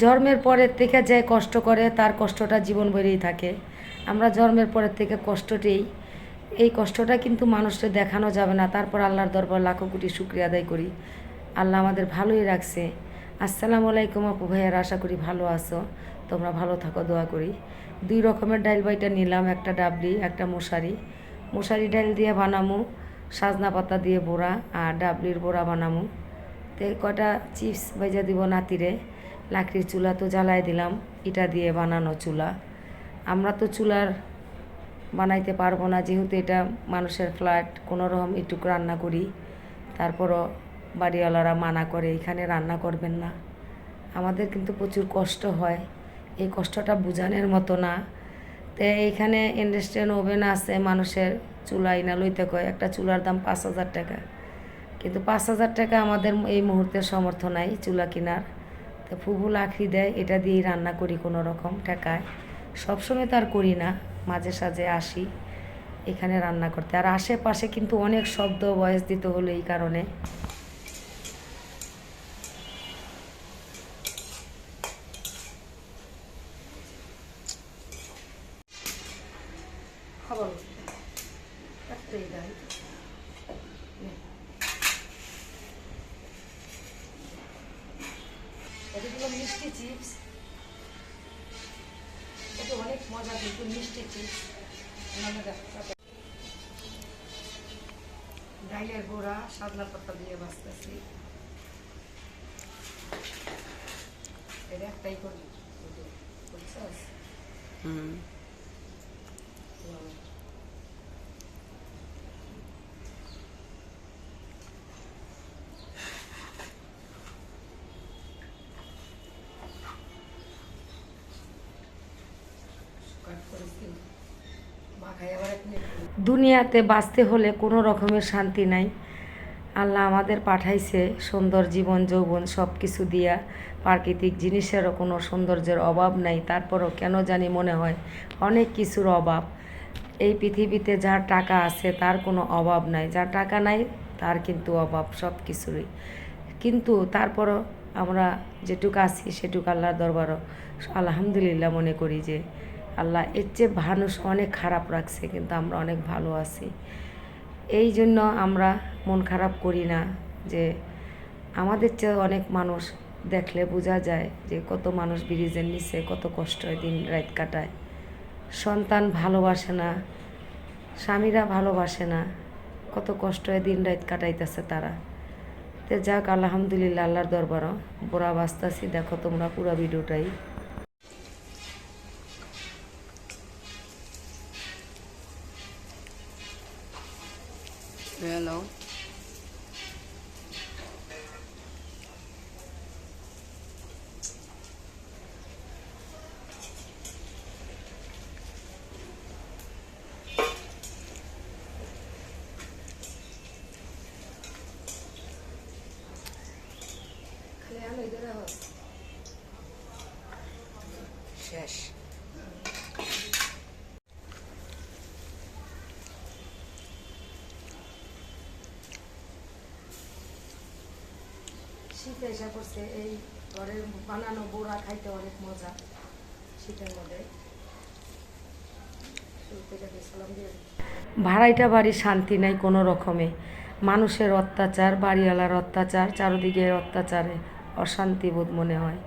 জন্মের পরের থেকে যে কষ্ট করে, তার কষ্টটা জীবন বেড়েই থাকে। আমরা জন্মের পরের থেকে কষ্টটেই। এই কষ্টটা কিন্তু মানুষকে দেখানো যাবে না। তারপর আল্লাহর দরবার লাখো কোটি শুক্রিয়া আদায় করি। আল্লাহ আমাদের ভালোই রাখছে। আসসালামু আলাইকুম আপু ভাইয়ার, আশা করি ভালো আছো। তোমরা ভালো থাকো, দোয়া করি। দুই রকমের ডাইল বাইটা নিলাম, একটা ডাবলি, একটা মশারি। মশারি ডাইল দিয়ে বানামু, সাজনা পাতা দিয়ে বোড়া, আর ডাবলির বোড়া বানামু। তো কটা চিপস ভেজা দিব নাতিরে? লাকড়ির চুলা তো জ্বালাই দিলাম, ইটা দিয়ে বানানো চুলা। আমরা তো চুলার বানাইতে পারব না, যেহেতু এটা মানুষের ফ্ল্যাট, কোনো রকম একটু রান্না করি। তারপরও বাড়িওয়ালারা মানা করে, এখানে রান্না করবেন না। আমাদের কিন্তু প্রচুর কষ্ট হয়, এই কষ্টটা বোঝানোর মতো না। তো এইখানে ইন্ডাস্ট্রিয়াল ওভেন আছে, মানুষের চুলা ইনা লইতে কয়, একটা চুলার দাম পাঁচ হাজার টাকা। কিন্তু পাঁচ হাজার টাকা আমাদের এই মুহূর্তে সমর্থ নাই চুলা কেনার। তো ফুবু লাখড়ি দেয়, এটা দিয়েই রান্না করি কোনো রকম টাকায় সবসময় তো আর করি না, মাঝে সাঝে আসি এখানে রান্না করতে। আর আশেপাশে কিন্তু অনেক শব্দ বয়স দিতে হলো এই কারণে। খবর। এগুলো মিষ্টি চিপস। এটা অনেক মজা, কিন্তু মিষ্টি চিপস। ডাইলের গোড়া, সাদলা পাতা দিয়ে বাঁচতেছি এটা একটাই করি। বুঝছস হুম। দুনিয়াতে বাঁচতে হলে কোনো রকমের শান্তি নাই। আল্লাহ আমাদের পাঠাইছে সুন্দর জীবন, যৌবন সব কিছু দিয়া। প্রাকৃতিক জিনিসেরও কোনো সৌন্দর্যের অভাব নাই, তারপরও কেন জানি মনে হয় অনেক কিছুর অভাব। এই পৃথিবীতে যার টাকা আছে তার কোনো অভাব নাই, যার টাকা নাই তার কিন্তু অভাব সব কিছুরই কিন্তু তারপরও আমরা যেটুকু আছি সেটুকু আল্লাহর দরবারও আলহামদুলিল্লাহ মনে করি যে আল্লাহ, এর চেয়ে মানুষ অনেক খারাপ রাখছে, কিন্তু আমরা অনেক ভালো আছি। এই জন্য আমরা মন খারাপ করি না যে আমাদের চেয়ে অনেক মানুষ দেখলে বোঝা যায় যে কত মানুষ ব্রিজের নিচে কত কষ্ট দিন রাত কাটায়। সন্তান ভালোবাসে না, স্বামীরা ভালোবাসে না, কত কষ্ট দিন রাত কাটাইতেছে তারা। তো যাক, আলহামদুলিল্লাহ, আল্লাহর দরবারও বোরা বাস্তাছি দেখো তোমরা পুরা ভিডিওটাই। hello，可，শীতে এসে পড়ছে, এই ঘরের বানানো বোড়া খাইতে অনেক মজা শীতের মধ্যে। ভাড়াইটা বাড়ি শান্তি নাই কোনো রকমে। মানুষের অত্যাচার, বাড়িওয়ালার অত্যাচার চারদিকে অত্যাচারে অশান্তি বোধ মনে হয়।